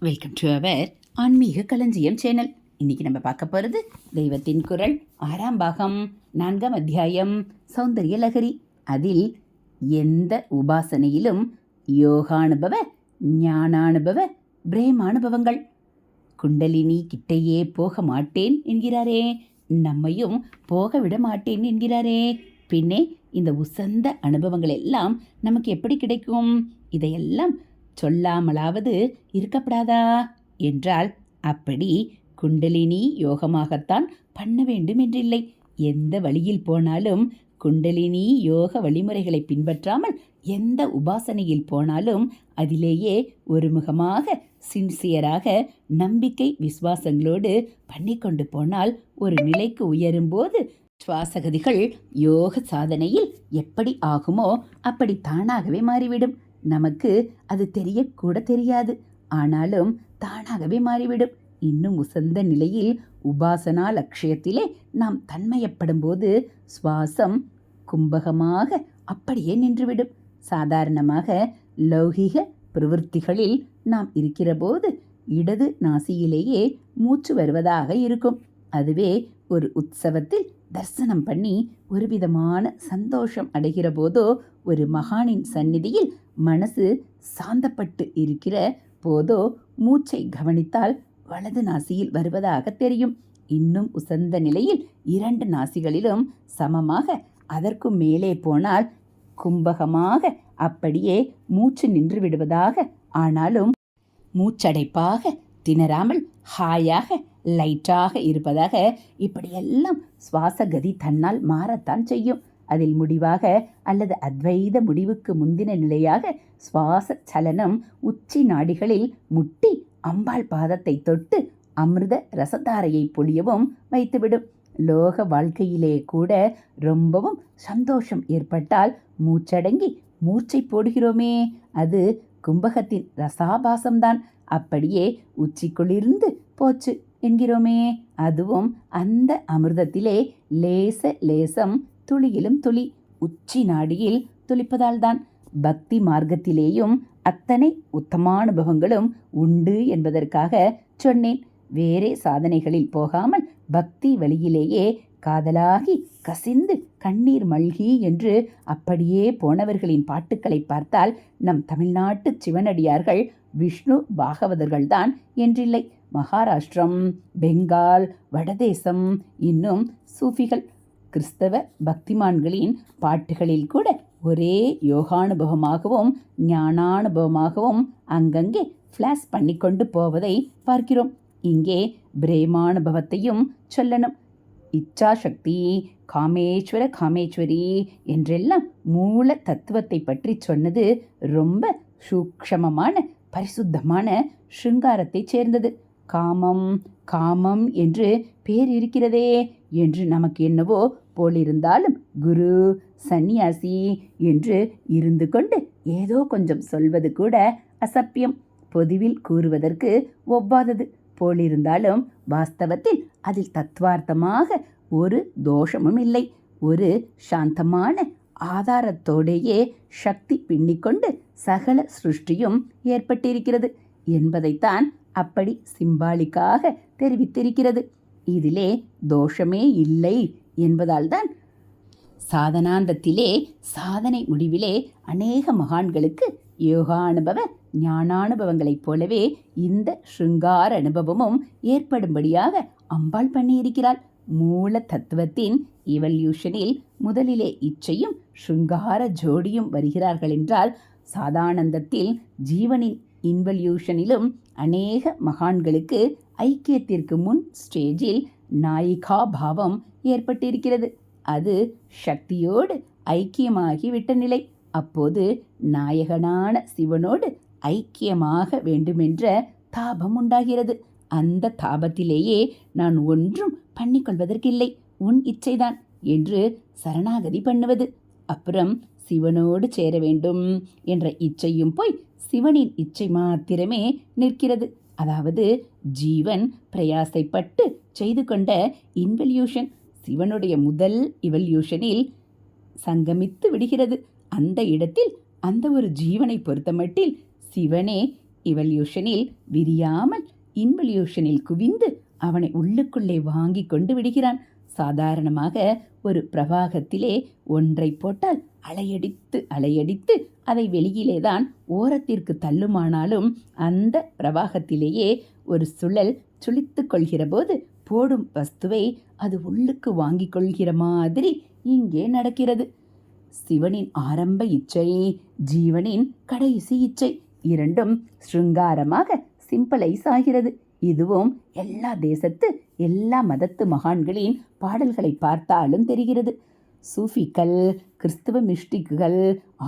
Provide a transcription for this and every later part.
Welcome to our ஆன்மீக களஞ்சியம் channel. இன்னைக்கு நம்ம பார்க்க போகிறது தெய்வத்தின் குரல் ஆறாம் பாகம் நான்காம் அத்தியாயம் சௌந்தரிய லகரி அதில் எந்த உபாசனையிலும் யோகானுபவ ஞானானுபவ பிரேமானுபவங்கள். குண்டலினி கிட்டையே போக மாட்டேன் என்கிறாரே. நம்மையும் போக விட மாட்டேன் என்கிறாரே. பின்னே இந்த உசந்த அனுபவங்கள் எல்லாம் நமக்கு எப்படி கிடைக்கும்? இதையெல்லாம் சொல்லாமலாவது இருக்கப்படாதா? என்றால் அப்படி குண்டலினி யோகமாகத்தான் பண்ண வேண்டும் என்றில்லை. எந்த வழியில் போனாலும் குண்டலினி யோக வழிமுறைகளை பின்பற்றாமல் எந்த உபாசனையில் போனாலும் அதிலேயே ஒருமுகமாக சின்சியராக நம்பிக்கை விசுவாசங்களோடு பண்ணிக்கொண்டு போனால் ஒரு நிலைக்கு உயரும்போது சுவாசகதிகள் யோக சாதனையில் எப்படி ஆகுமோ அப்படி தானாகவே மாறிவிடும். நமக்கு அது தெரியக்கூட தெரியாது. ஆனாலும் தானாகவே மாறிவிடும். இன்னும் உசந்த நிலையில் உபாசனா லட்சியத்திலே நாம் தன்மையப்படும் போது சுவாசம் கும்பகமாக அப்படியே நின்றுவிடும். சாதாரணமாக லௌகிக பிரவൃத்திகளில் நாம் இருக்கிறபோது இடது நாசியிலேயே மூச்சு வருவதாக இருக்கும். அதுவே ஒரு உற்சவத்தில் தரிசனம் பண்ணி ஒரு விதமான சந்தோஷம் அடைகிற போதோ ஒரு மகானின் சந்நிதியில் மனசு சாந்தப்பட்டு இருக்கிற போதோ மூச்சை கவனித்தால் வலது நாசியில் வருவதாக தெரியும். இன்னும் உசந்த நிலையில் இரண்டு நாசிகளிலும் சமமாக அதற்கும் மேலே போனால் கும்பகமாக அப்படியே மூச்சு நின்று விடுவதாக. ஆனாலும் மூச்சடைப்பாக திணறாமல் ஹாயாக லைட்டாக இருப்பதாக இப்படியெல்லாம் சுவாசகதி தன்னால் மாறத்தான் செய்யும். அதில் முடிவாக அல்லது அத்வைத முடிவுக்கு முந்தின நிலையாக சுவாச சலனம் உச்சி நாடிகளில் முட்டி அம்பாள் பாதத்தை தொட்டு அமிர்த ரசதாரையை பொழியவும் வைத்துவிடும். லோக வாழ்க்கையிலே கூட ரொம்பவும் சந்தோஷம் ஏற்பட்டால் மூச்சடங்கி மூச்சை போடுகிறோமே. அது கும்பகத்தின் ரசாபாசம்தான். அப்படியே உச்சிக்குள்ளிருந்து போச்சு என்கிறோமே. அதுவும் அந்த அமிர்தத்திலே லேச லேசம் துளியிலும் துளி உச்சி நாடியில் துளிப்பதால்தான். பக்தி மார்க்கத்திலேயும் அத்தனை உத்தமானுபவங்களும் உண்டு என்பதற்காக சொன்னேன். வேறே சாதனைகளில் போகாமல் பக்தி வழியிலேயே காதலாகி கசிந்து கண்ணீர் மல்கி என்று அப்படியே போனவர்களின் பாட்டுக்களை பார்த்தால் நம் தமிழ்நாட்டு சிவனடியார்கள் விஷ்ணு பாகவதர்கள்தான் என்றில்லை. மகாராஷ்டிரம் பெங்கால் வடதேசம் இன்னும் சூஃபிகள் கிறிஸ்தவ பக்திமான்களின் பாட்டுகளில் கூட ஒரே யோகானுபவமாகவும் ஞானானுபவமாகவும் அங்கங்கே ஃப்ளாஷ் பண்ணிக்கொண்டு போவதை பார்க்கிறோம். இங்கே பிரேமானுபவத்தையும் சொல்லணும். இச்சாசக்தி காமேஸ்வர காமேஸ்வரி என்றெல்லாம் மூல தத்துவத்தை பற்றி சொன்னது ரொம்ப சூக்ஷமமான பரிசுத்தமான ஸ்ருங்காரத்தை சேர்ந்தது. காமம் காமம் என்று பேர் இருக்கிறதே என்று நமக்கு என்னவோ போலிருந்தாலும் குரு சந்நியாசி என்று இருந்து கொண்டு ஏதோ கொஞ்சம் சொல்வது கூட அசப்பியம். பொதுவில் கூறுவதற்கு ஒவ்வாதது. போலிருந்தாலும் வாஸ்தவத்தில் அதில் தத்துவார்த்தமாக ஒரு தோஷமும் இல்லை. ஒரு சாந்தமான ஆதாரத்தோடேயே சக்தி பின்னிக்கொண்டு சகல சிருஷ்டியும் ஏற்பட்டிருக்கிறது என்பதைத்தான் அப்படி சிம்பாலிக்காக தெரிவித்திருக்கிறது. இதிலே தோஷமே இல்லை என்பதால்தான் சாதனாந்தத்திலே சாதனை முடிவிலே அநேக மகான்களுக்கு யோகானுபவ ஞானானுபவங்களைப் போலவே இந்த ஷிருங்கார அனுபவமும் ஏற்படும்படியாக அம்பாள் பண்ணியிருக்கிறாள். மூல தத்துவத்தின் இவல்யூஷனில் முதலிலே இச்சையும் ஷிருங்கார ஜோடியும் வருகிறார்கள் என்றால் சாதானந்தத்தில் ஜீவனின் இன்வல்யூஷனிலும் அநேக மகான்களுக்கு ஐக்கியத்திற்கு முன் ஸ்டேஜில் நாயிகா பாவம் ஏற்பட்டிருக்கிறது. அது சக்தியோடு ஐக்கியமாகி விட்ட நிலை. அப்போது நாயகனான சிவனோடு ஐக்கியமாக வேண்டுமென்ற தாபம் உண்டாகிறது. அந்த தாபத்திலேயே நான் ஒன்றும் பண்ணிக்கொள்வதற்கில்லை. உன் இச்சைதான் என்று சரணாகதி பண்ணுவது. அப்புறம் சிவனோடு சேர வேண்டும் என்ற இச்சையும் போய் சிவனின் இச்சை மாத்திரமே நிற்கிறது. அதாவது ஜீவன் பிரயாசைப்பட்டு செய்து கொண்ட இன்வல்யூஷன் சிவனுடைய முதல் இவல்யூஷனில் சங்கமித்து விடுகிறது. அந்த இடத்தில் அந்த ஒரு ஜீவனை பொறுத்தமட்டில் சிவனே இவல்யூஷனில் விரியாமல் இன்வல்யூஷனில் குவிந்து அவனை உள்ளுக்குள்ளே வாங்கி கொண்டு விடுகிறான். சாதாரணமாக ஒரு பிரவாகத்திலே ஒன்றை போட்டால் அலையடித்து அலையடித்து அதை வெளியிலே தான் ஓரத்திற்கு தள்ளுமானாலும் அந்த பிரவாகத்திலேயே ஒரு சுழல் சுழித்து கொள்கிற போது போடும் வஸ்துவை அது உள்ளுக்கு வாங்கிக் கொள்கிற மாதிரி இங்கே நடக்கிறது. சிவனின் ஆரம்ப இச்சை ஜீவனின் கடைசி இச்சை இரண்டும் ஸ்ருங்காரமாக சிம்பிளைஸ் ஆகிறது. இதுவும் எல்லா தேசத்து எல்லா மதத்து மகான்களின் பாடல்களை பார்த்தாலும் தெரிகிறது. சூஃபிக்கள் கிறிஸ்தவ மிஸ்டிக்குகள்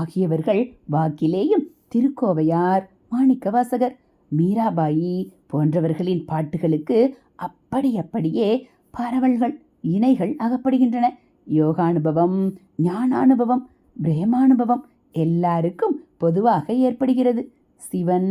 ஆகியவர்கள் வாக்கிலேயும் திருக்கோவையார் மாணிக்கவாசகர் மீராபாயி போன்றவர்களின் பாட்டுகளுக்கு அப்படி அப்படியே பரவல்கள் இணைகள் அகப்படுகின்றன யோகானுபவம் ஞானானுபவம் பிரேமானுபவம் எல்லாருக்கும் பொதுவாக ஏற்படுகிறது. சிவன்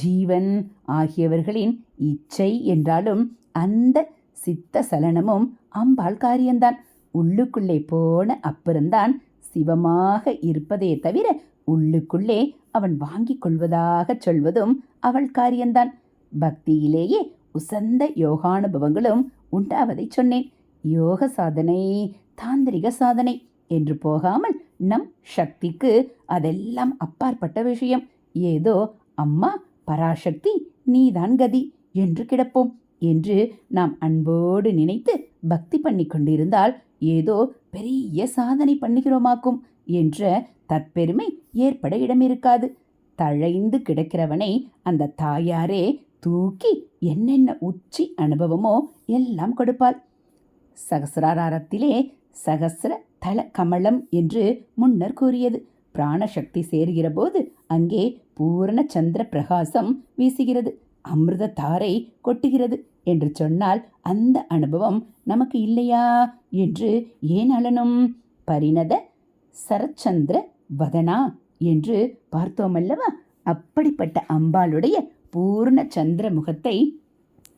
ஜீவன் ஆகியவர்களின் இச்சை என்றாலும் அந்த சித்த சலனமும் அம்பாள் காரியம்தான். உள்ளுக்குள்ளே போன அப்புறம்தான் சிவமாக இருப்பதே தவிர உள்ளுக்குள்ளே அவன் வாங்கிக் கொள்வதாகச் சொல்வதும் அவள் காரியம்தான் பக்தியிலேயே உசந்த யோகானுபவங்களும் உண்டாவதை சொன்னேன். யோக சாதனை தாந்திரிக சாதனை என்று போகாமல் நம் சக்திக்கு அதெல்லாம் அப்பாற்பட்ட விஷயம். ஏதோ அம்மா பராசக்தி நீதான் கதி என்று கிடப்போம் என்று நாம் அன்போடு நினைத்து பக்தி பண்ணி கொண்டிருந்தால் ஏதோ பெரிய சாதனை பண்ணுகிறோமாக்கும் என்ற தற்பெருமை ஏற்பட இடமிருக்காது. தழைந்து கிடக்கிறவனை அந்த தாயாரே தூக்கி என்னென்ன உச்சி அனுபவமோ எல்லாம் கொடுப்பாள். சகசிராரத்திலே சகசிர தல கமலம் என்று முன்னர் கூறியது. பிராணசக்தி சேர்கிற போது அங்கே பூரண சந்திர பிரகாசம் வீசுகிறது. அமிர்த தாரை கொட்டுகிறது. என்று சொன்னால் அந்த அனுபவம் நமக்கு இல்லையா என்று ஏன் அலனும் பரிணத சரச்சந்திர வதனா என்று பார்த்தோமல்லவா? அப்படிப்பட்ட அம்பாளுடைய பூர்ண சந்திர முகத்தை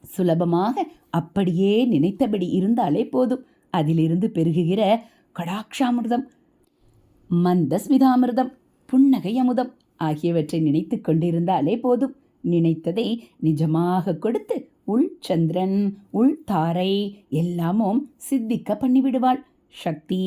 சுலபமாக அப்படியே நினைத்தபடி இருந்தாலே போதும். அதிலிருந்து பெருகுகிற கடாட்சாமிர்தம் மந்தஸ்மிதாமிர்தம் புன்னகை அமுதம் ஆகியவற்றை நினைத்து கொண்டிருந்தாலே போதும். நினைத்ததை நிஜமாக கொடுத்து உள் சந்திரன் உள் தாரை எல்லாமும் சித்திக்க பண்ணிவிடுவாள். சக்தி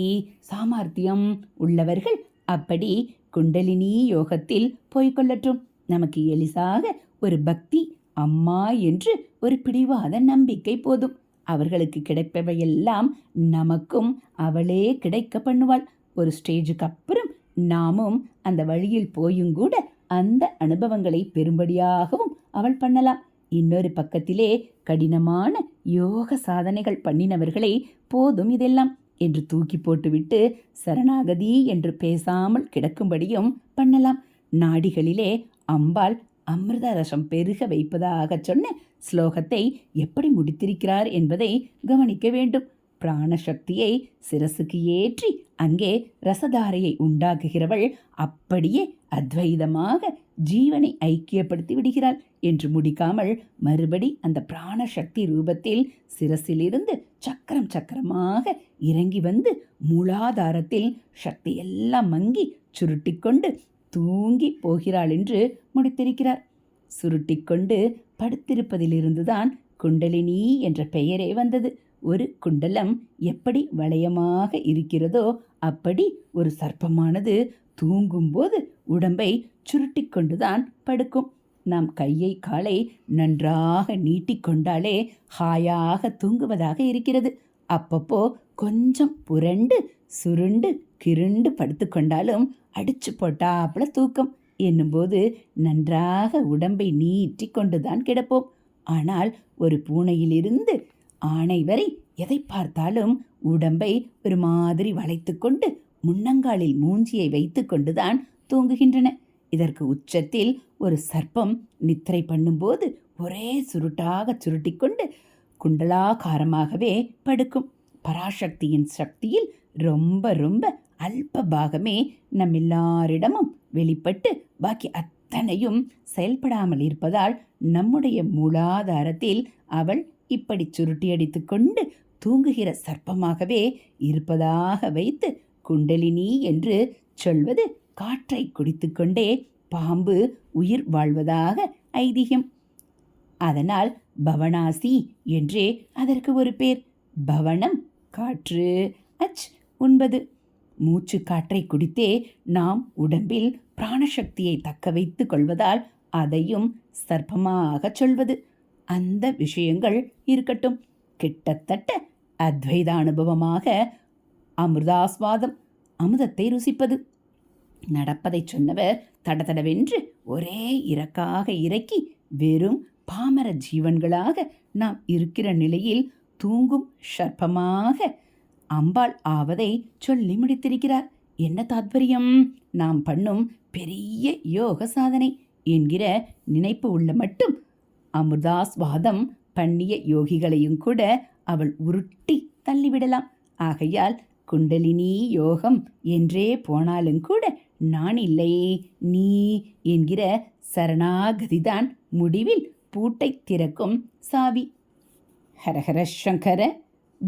சாமர்த்தியம் உள்ளவர்கள் அப்படி குண்டலினி யோகத்தில் போய்கொள்ளட்டும் நமக்கு எளிசாக ஒரு பக்தி அம்மா என்று ஒரு பிடிவாத நம்பிக்கை போதும். அவர்களுக்கு கிடைப்பவையெல்லாம் நமக்கும் அவளே கிடைக்க பண்ணுவாள். ஒரு ஸ்டேஜுக்கு அப்புறம் நாமும் அந்த வழியில் போயும் கூட அந்த அனுபவங்களை பெரும்படியாகவும் அவள் பண்ணலாம். இன்னொரு பக்கத்திலே கடினமான யோக சாதனைகள் பண்ணினவர்களை போதும் இதெல்லாம் என்று தூக்கி போட்டுவிட்டு சரணாகதி என்று பேசாமல் கிடக்கும்படியும் பண்ணலாம். நாடிகளிலே அம்பாள் அமிர்த ரசம் பெருக வைப்பதாக சொன்ன ஸ்லோகத்தை எப்படி முடித்திருக்கிறார் என்பதை கவனிக்க வேண்டும். பிராணசக்தியை சிரசுக்கு ஏற்றி அங்கே ரசதாரையை உண்டாக்குகிறவள் அப்படியே அத்வைதமாக ஜீவனை ஐக்கியப்படுத்தி விடுகிறாள். என்று முடிக்காமல் மறுபடி அந்த பிராண சக்தி ரூபத்தில் சிரசிலிருந்து சக்கரம் சக்கரமாக இறங்கி வந்து மூலாதாரத்தில் சக்தி எல்லாம் மங்கி சுருட்டிக்கொண்டு தூங்கி போகிறாள் என்று முடித்திருக்கிறார். சுருட்டிக்கொண்டு படுத்திருப்பதிலிருந்துதான் குண்டலினி என்ற பெயரே வந்தது. ஒரு குண்டலம் எப்படி வளையமாக இருக்கிறதோ அப்படி ஒரு சர்ப்பமானது தூங்கும்போது உடம்பை சுருட்டிக்கொண்டுதான் படுக்கும். நாம் கையை காலை நன்றாக நீட்டிக்கொண்டாலே ஹாயாக தூங்குவதாக இருக்கிறது. அப்பப்போ கொஞ்சம் புரண்டு சுருண்டு கிருண்டு படுத்துக்கொண்டாலும் அடிச்சு போட்டாப்புல தூக்கம். என்னும்போது நன்றாக உடம்பை நீட்டி கொண்டுதான் கிடப்போம். ஆனால் ஒரு பூனையிலிருந்து ஆணை வரை எதை பார்த்தாலும் உடம்பை ஒரு மாதிரி வளைத்து கொண்டு முன்னங்காலில் மூஞ்சியை வைத்து கொண்டுதான் தூங்குகின்றன. இதற்கு உச்சத்தில் ஒரு சர்ப்பம் நித்திரை பண்ணும்போது ஒரே சுருட்டாக சுருட்டிக்கொண்டு குண்டலாகாரமாகவே படுக்கும். பராசக்தியின் சக்தியில் ரொம்ப ரொம்ப அல்ப பாகமே நம் எல்லாரிடமும் வெளிப்பட்டு பாக்கி அத்தனையும் செயல்படாமல் இருப்பதால் நம்முடைய மூலாதாரத்தில் அவள் இப்படி சுருட்டியடித்து கொண்டு தூங்குகிற சர்ப்பமாகவே இருப்பதாக வைத்து குண்டலினி என்று சொல்வது காற்றை குடித்துக்கொண்டே பாம்பு உயிர் வாழ்வதாக ஐதீகம். அதனால் பவனாசி என்றே அதற்கு ஒரு பேர். பவனம் காற்று அச் உண்பது மூச்சு காற்றை குடித்தே நாம் உடம்பில் பிராணசக்தியை தக்க வைத்துக் கொள்வதால் அதையும் சர்ப்பமாக சொல்வது. அந்த விஷயங்கள் இருக்கட்டும். கிட்டத்தட்ட அத்வைத அனுபவமாக அமிர்தாஸ்வாதம் அமுதத்தை ருசிப்பது. நடப்பதைச் சொன்னவர் தடதடவென்று ஒரே இறக்காக இறக்கி வெறும் பாமர ஜீவன்களாக நாம் இருக்கிற நிலையில் தூங்கும் ஷர்ப்பமாக அம்பாள் ஆவதை சொல்லி முடித்திருக்கிறார். என்ன தாத்பரியம்? நாம் பண்ணும் பெரிய யோக சாதனை என்கிற நினைப்பு உள்ள மட்டும் அமிர்தாஸ்வாதம் பண்ணிய யோகிகளையும் கூட அவள் உருட்டி தள்ளிவிடலாம். ஆகையால் குண்டலினி யோகம் என்றே போனாலும் கூட நான் இல்லை நீ என்கிற சரணாகதிதான் முடிவில் பூட்டை திறக்கும் சாவி. ஹரஹர சங்கர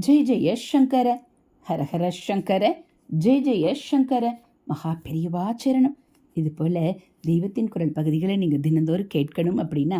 ஜெய் ஜெய சங்கர ஹரஹர சங்கர ஜெய் ஜெய சங்கர. மகா பெரியவாச்சரணம் இது போல் தெய்வத்தின் குரல் பகுதிகளை நீங்கள் தினந்தோறும் கேட்கணும் அப்படின்னா